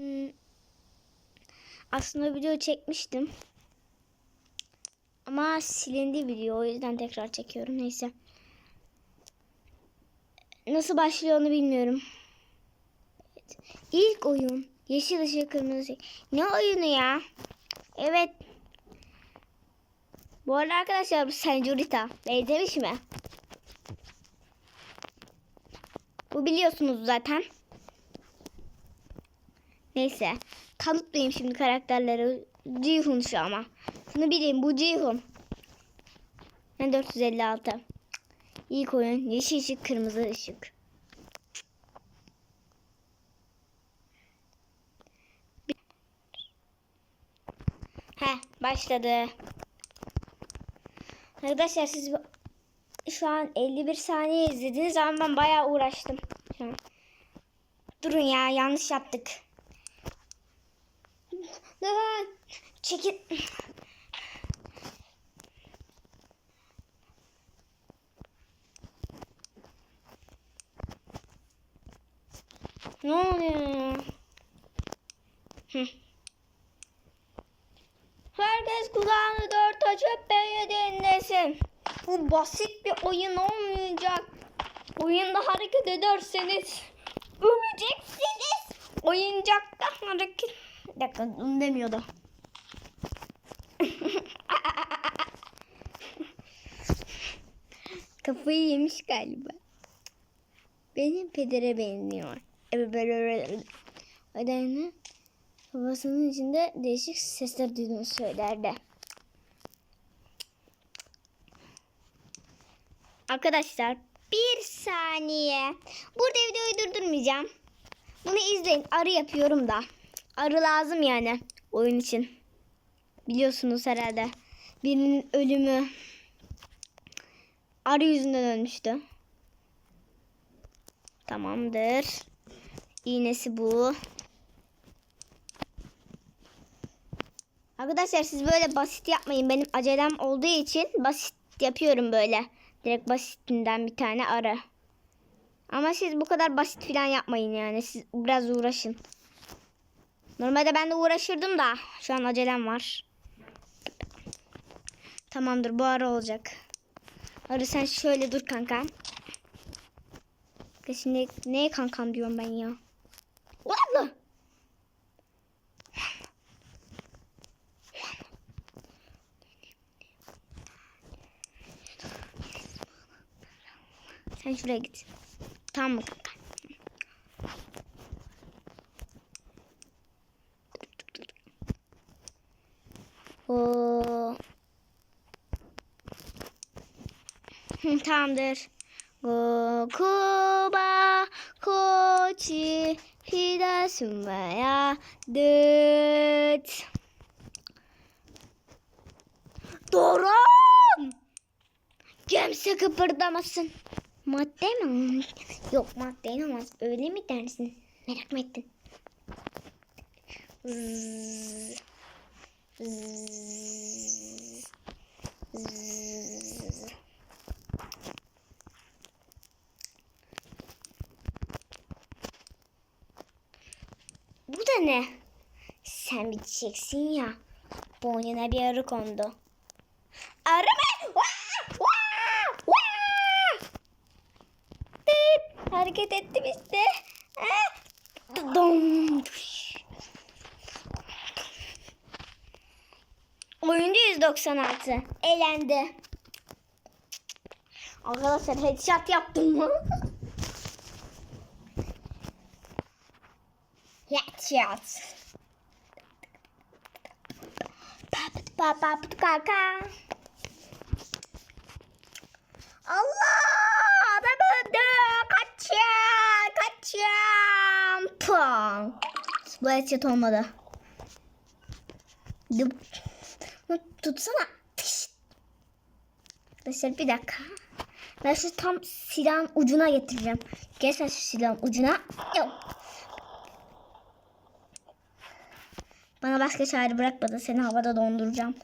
Hmm, Aslında video çekmiştim. Ama silindi video. O yüzden tekrar çekiyorum. Neyse. Nasıl başlıyor onu bilmiyorum. Evet. İlk oyun. Yeşil ışık kırmızı ışık. Ne oyunu ya? Evet. Bu arada arkadaşlar bu Senjurita. Benzemiş mi? Bu biliyorsunuz zaten. Neyse. Tanıtmayayım şimdi karakterleri. Cihun şu ama. Şunu bileyim bu Cihun. Ben 456. İlk oyun yeşil ışık kırmızı ışık. He başladı. Arkadaşlar siz şu an 51 saniye izlediniz ama ben bayağı uğraştım. Durun ya yanlış yaptık. Lan çekil. Ne oluyor. Herkes kulağını dört açıp beni dinlesin. Bu basit bir oyun olmayacak. Oyunda hareket ederseniz öleceksiniz. Oyuncakta hareket... Bir dakika onu demiyordu. Kafayı yemiş galiba. Benim pedere benziyor. Evet böyle öyle. Babasının içinde değişik sesler duyduğunu söylerdi. Arkadaşlar bir saniye. Burada videoyu durdurmayacağım. Bunu izleyin. Arı yapıyorum da. Arı lazım yani oyun için. Biliyorsunuz herhalde. Birinin ölümü arı yüzünden ölmüştü. Tamamdır. İğnesi bu. Arkadaşlar siz böyle basit yapmayın. Benim acelem olduğu için basit yapıyorum böyle. Direkt basitinden bir tane ara. Ama siz bu kadar basit falan yapmayın yani. Siz biraz uğraşın. Normalde ben de uğraşırdım da şu an acelem var. Tamamdır bu ara olacak. Arı sen şöyle dur kankam. Şimdi neye kankam diyorum ben ya. Ulan Sen şuraya git. Tamam mı kanka? Oo. Hı, Tamamdır. Gokuba koçi hida sumaya dıt. Doran! Kimse kıpırdamasın. Madde mi? Yok madde inanmaz. Öyle mi dersin? Merak mı ettin? Zzz. Zzz. Zzz. Bu da ne? Sen biteceksin ya. Boynuna bir arı kondu. Arı mı? Vaa! Vaa! Vaa! Bip! Hareket ettim işte. Dom. Oyuncu 196. Elendi. Arkadaşlar headshot yaptım mı? Papat papat kaka. Allah! Adam öldü. Kaçın! Kaçın! Pong. Bu headshot olmadı. Tutsana. Arkadaşlar bir dakika. Ben şu tam silahın ucuna getireceğim. Sen şu silahın ucuna. Yok. Bana başka çare bırakmadı. Seni havada donduracağım.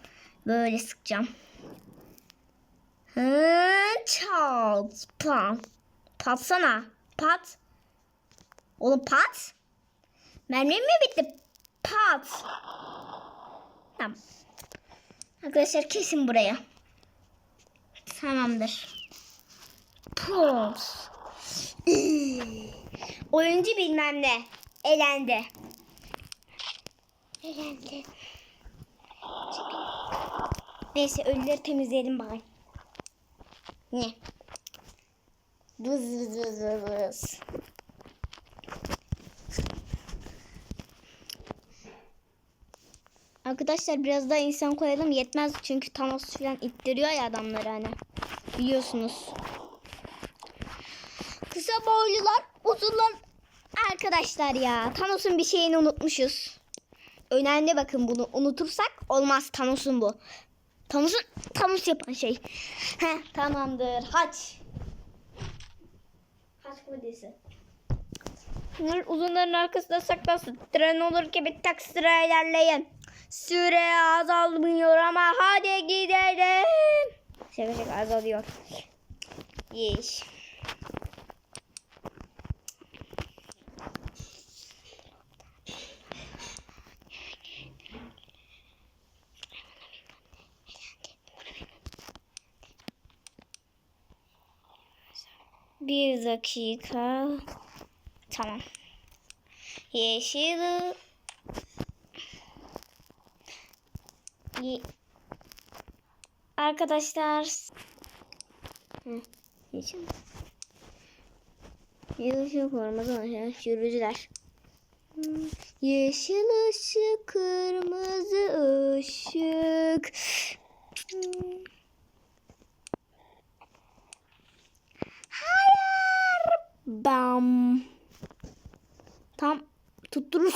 Böyle sıkacağım. Hı, çat. Pam. Patsana. Pat. Oğlum pat. Mermim mi bitti? Pat. Tamam. Arkadaşlar kesin buraya. Tamamdır. Pos. Oyuncu bilmem ne. Elendi. Elendi. Neyse ölüleri temizleyelim bari. Ne? Vız vız vız vız vız. Arkadaşlar biraz daha insan koyalım yetmez çünkü Thanos falan ittiriyor ya adamları hani. Biliyorsunuz. Kısa boylular, uzunlar arkadaşlar ya. Thanos'un bir şeyini unutmuşuz. Önemli bakın bunu unutursak olmaz Thanos'un bu. Thanos'un Thanos yapan şey. Heh, tamamdır. Haç. Haç kodisi. Bunlar uzunların arkasında saklasın. Tren olur ki bir tak sıra ilerleyin. Süre azalmıyor ama hadi gidelim. Sevecek azalıyor. Yeş. Bir dakika. Tamam. Yeşil. Ye- Arkadaşlar. Hı, yeşil. Yeşil kırmızı. Hmm, Yeşil ışık, kırmızı ışık.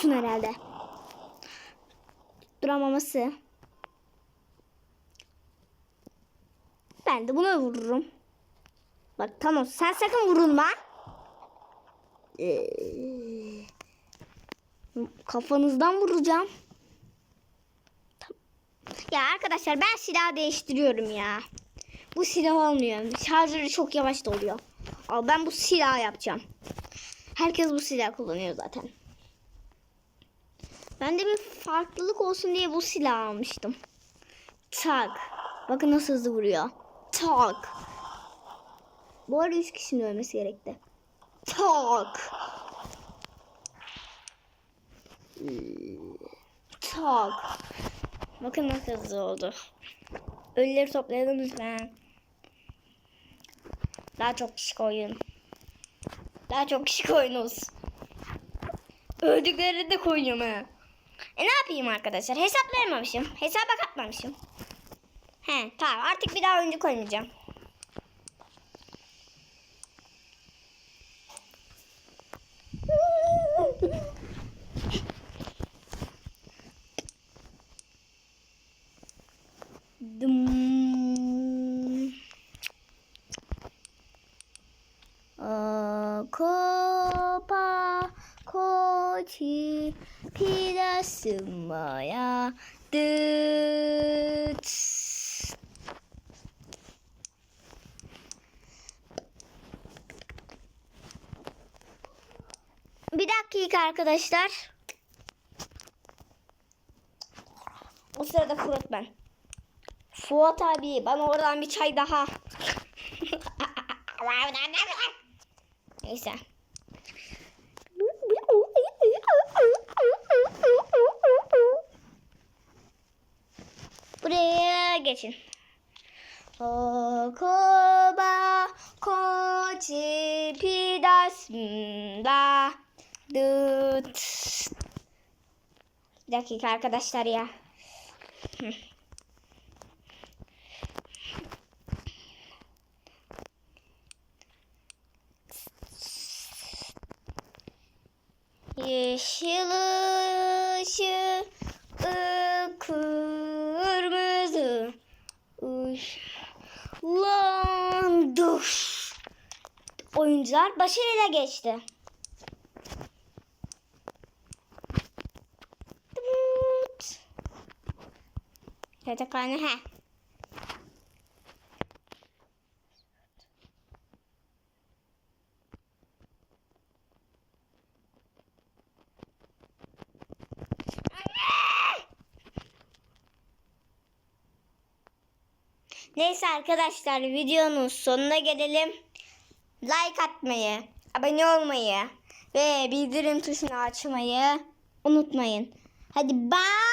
Tutturursun herhalde. Tutturamaması. Ben de buna vururum. Bak tamam sen sakın vurulma. Ee, kafanızdan vuracağım. Ya arkadaşlar ben silah değiştiriyorum ya. Bu silah olmuyor. Şarjları çok yavaş doluyor. Al ben bu silah yapacağım. Herkes bu silah kullanıyor zaten. Ben de bir farklılık olsun diye bu silah almıştım. Tak. Bakın nasıl hızlı vuruyor. Tak. Bu arada 3 kişinin ölmesi gerekti. Tak. Tak. Bakın nasıl hızlı oldu. Ölüleri toplayalım lütfen. Daha çok kişi koyun. Daha çok kişi koyunuz. Öldükleri de koyuyorum ha. E ne yapayım arkadaşlar? Hesaplayamamışım. Hesaba katmamışım. He tamam artık bir daha oyuncu koymayacağım. ki. Bir dakika arkadaşlar. O sırada Fuat ben. Fuat abi bana oradan bir çay daha. Neyse. Geçin. Okoba kochi pidasında dıt. Bir dakika arkadaşlar ya. Yeşil oyuncular başarıyla geçti. Yatakhanı he. Neyse arkadaşlar videonun sonuna gelelim. Like atmayı, abone olmayı ve bildirim tuşunu açmayı unutmayın. Hadi bye.